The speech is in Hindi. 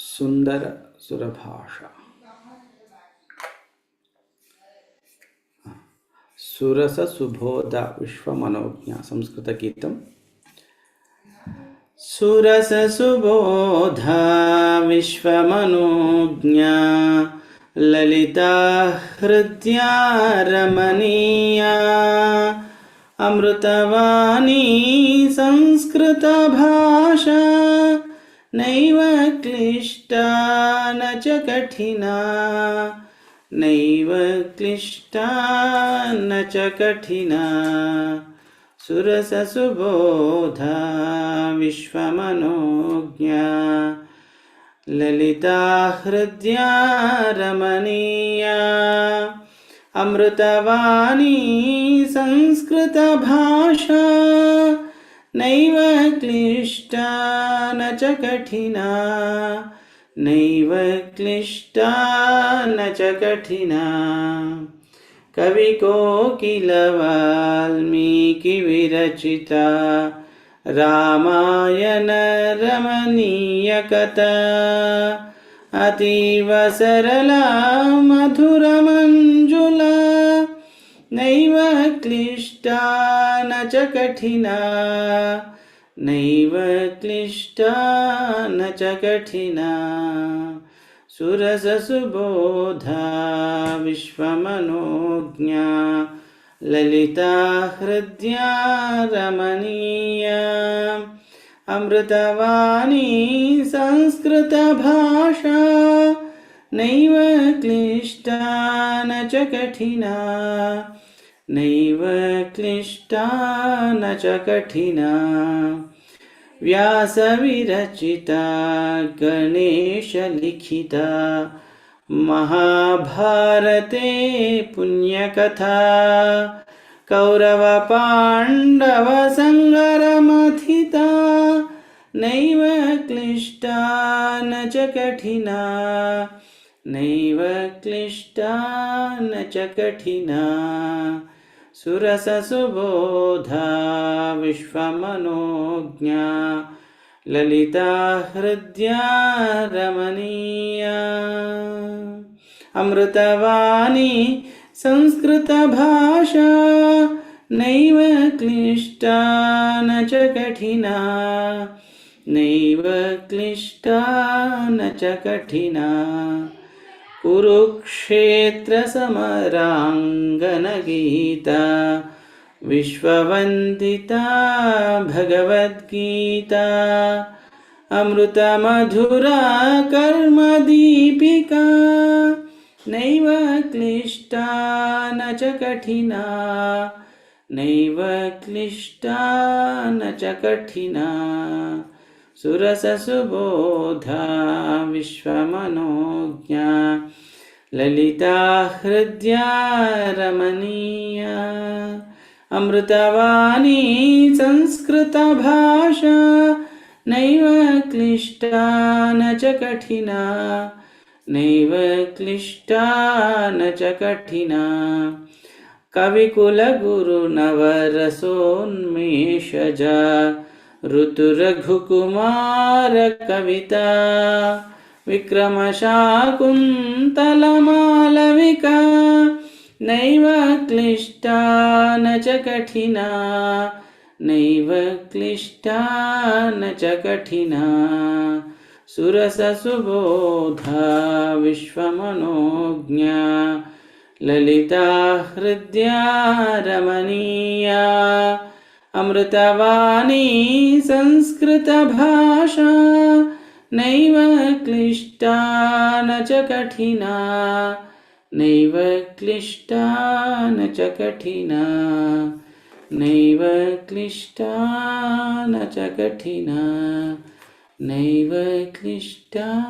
सुंदर सुरभाषा। सुरस सुबोध विश्व मनोज्ञा संस्कृत गीत सुरस सुबोध विश्व मनोज्ञा ललिता हृदय रमणीया अमृतवाणी संस्कृत भाषा, नैव क्लिष्टा न च कठिना नैव क्लिष्टा न च कठिना सुरससुबोधा विश्वमनोज्ञा। ललिता हृद्या रमणीया अमृतवाणी संस्कृतभाषा। नैव क्लिष्टा न च कठिना नैव क्लिष्टा न च कठिना। कविकोकिलवाल्मीकिविरचिता रामायणरमणीयकथा अतीव सरला मधुरमञ्जुला नैव क्लिष्टा न च कठिना। नैव क्लिष्टा न च कठिना। सुरससुबोधा विश्वमनोज्ञा। ललिता हृद्या रमणीया। अमृतवाणी संस्कृतभाषा। नैव क्लिष्टा न च कठिना। नैव क्लिष्टा न च कठिना। व्यासविरचिता गणेशलिखिता। महाभारते पुण्यकथा। कौरवपाण्डवसङ्गरमथिता नैव क्लिष्टा न च कठिना। नैव क्लिष्टा न च कठिना। सुरससुबोधा विश्वमनोज्ञा ललिता हृद्या रमणीया अमृतवाणी संस्कृतभाषा नैव क्लिष्टा न च कठिना। नैव क्लिष्टा न च कठिना। कुरुक्षेत्रसमराङ्गनगीता, विश्ववन्दिता भगवद्गीता, अमृतमधुरा कर्मदीपिका, नैव क्लिष्टा न च कठिना, नैव क्लिष्टा न च कठिना। सुरससुबोधा विश्वमनोज्ञा ललिता हृद्या रमणीया अमृतवाणी संस्कृतभाषा नैव क्लिष्टा न च कठिना नैव क्लिष्टा न च कठिना। कविकुलगुरुनवरसोन्मेषजा ऋतुरघुकुमारकविता विक्रमशाकुन्तलमालविका, नैव क्लिष्टा न च कठिना, नैव क्लिष्टा न च कठिना। सुरससुबोधा विश्वमनोज्ञा, ललिता हृद्या रमणीया अमृतवाणी संस्कृतभाषा नैव क्लिष्टा न च कठिना। नैव क्लिष्टा न च कठिना। नैव क्लिष्टा न च कठिना। नैव क्लिष्टा